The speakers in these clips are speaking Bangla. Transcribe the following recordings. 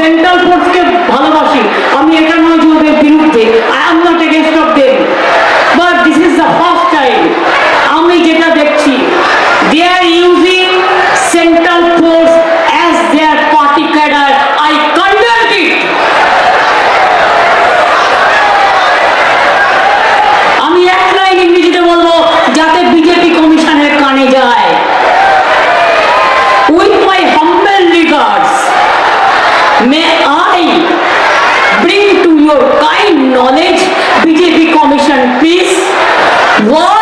Central May I bring to your kind knowledge BJP Commission, please? What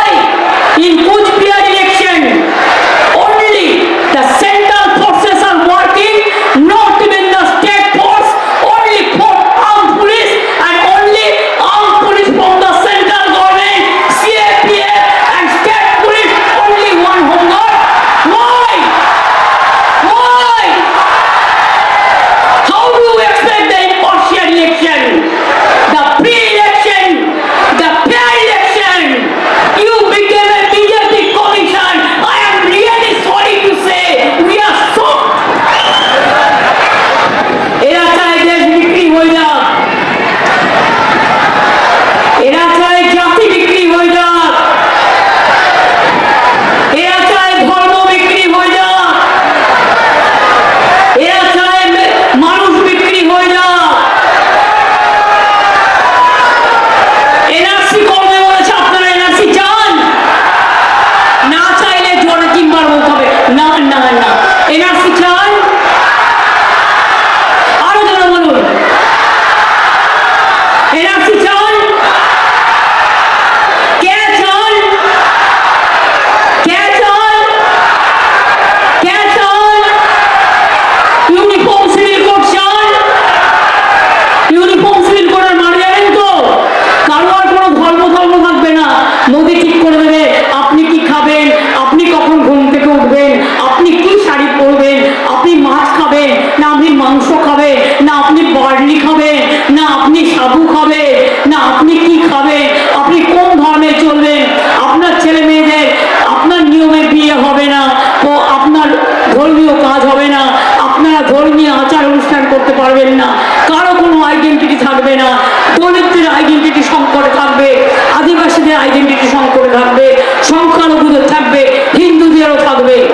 ধর্মীয় আচার অনুষ্ঠান করতে পারবেন না। কারও কোনো আইডেন্টিটি থাকবে না। দলিতদের আইডেন্টিটি সংকটে থাকবে। আদিবাসীদের আইডেন্টিটি সংকটে থাকবে। সংখ্যালঘুদের থাকবে। হিন্দুদেরও থাকবে।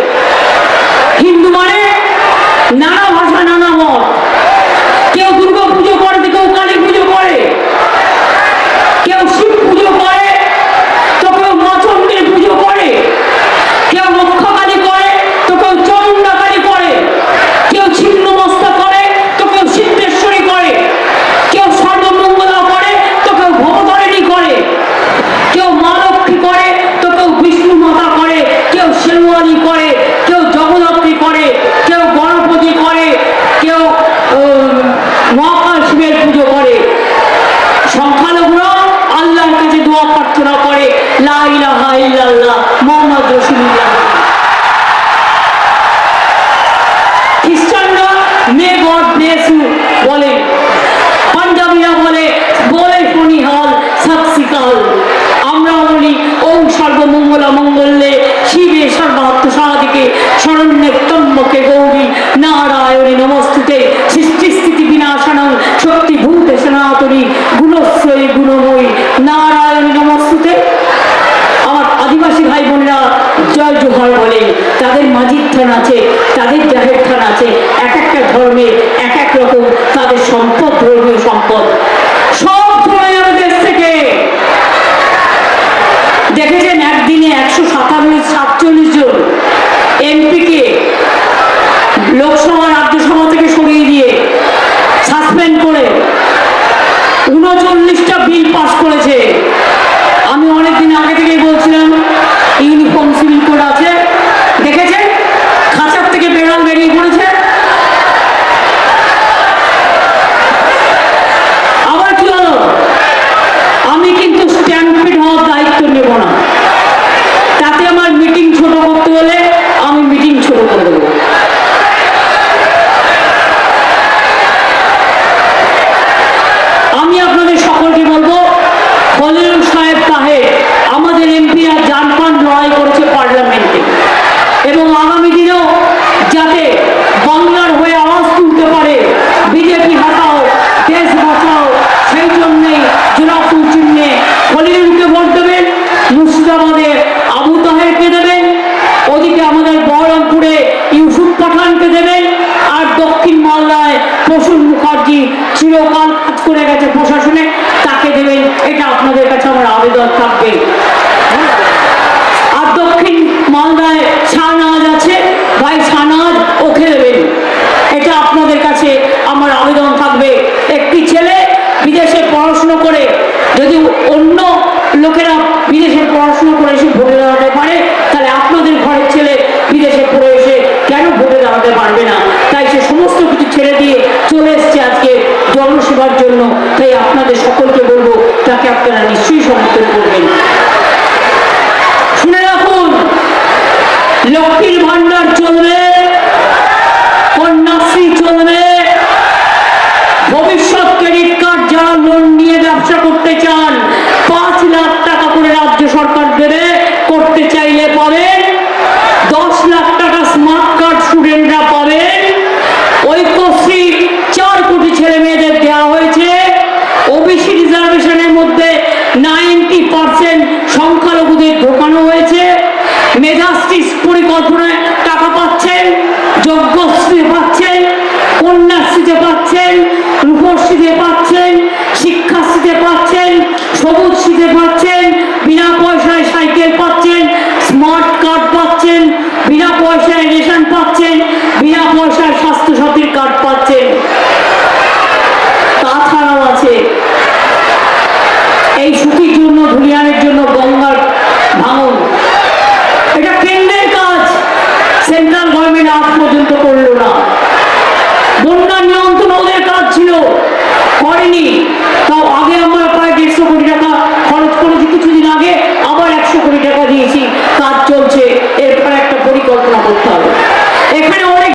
হিন্দু মানে নানা মধুবনী করে, কেউ জগদত্রী করে, কেউ গণপতি করে, কেউ মহাশিবের পুজো করে। সংখ্যালঘুরা আল্লাহর কাছে দোয়া প্রার্থনা করে লাইলা হাইল্লাহ মোহাম্মদ রসুল্লাহ করতে আমার আদিবাসী ভাই বোনরা জয় জোহর বলে, তাদের মাজিদ থান আছে, তাদের জাহের থান আছে, এক একটা ধর্মের এক এক রকম তাদের সম্পদ, ধর্মীয় সম্পদ। দেখেছেন একদিনে একশো সাতান্ন সাতচল্লিশ জন এমপিকে লোকসভা রাজ্যসভা থেকে সরিয়ে দিয়ে সাসপেন্ড করে, উনচল্লিশটা বিল পাস করেছে। come তাকে আপনারা নিশ্চয়ই সমর্থন করবেন। শুনে রাখুন, লক্ষ্মীর ভান্ডার চলবে, কন্যাশ্রী চলবে। ভবিষ্যৎ ক্রেডিট কার্ড যারা লোন নিয়ে ব্যবসা করতে চান রিজার্ভেশনের মধ্যে নাইনটি পার্সেন্ট সংখ্যালঘুদের ঢোকানো হয়েছে। মেধাস্টিস পরিকল্পনায় ছিল, করেনি। তাও আগে আমরা প্রায় দেড়শো কোটি টাকা খরচ করেছি, কিছুদিন আগে আবার একশো কোটি টাকা দিয়েছি। কাজ চলছে, এরপর একটা পরিকল্পনা করতে হবে। এখানে অনেক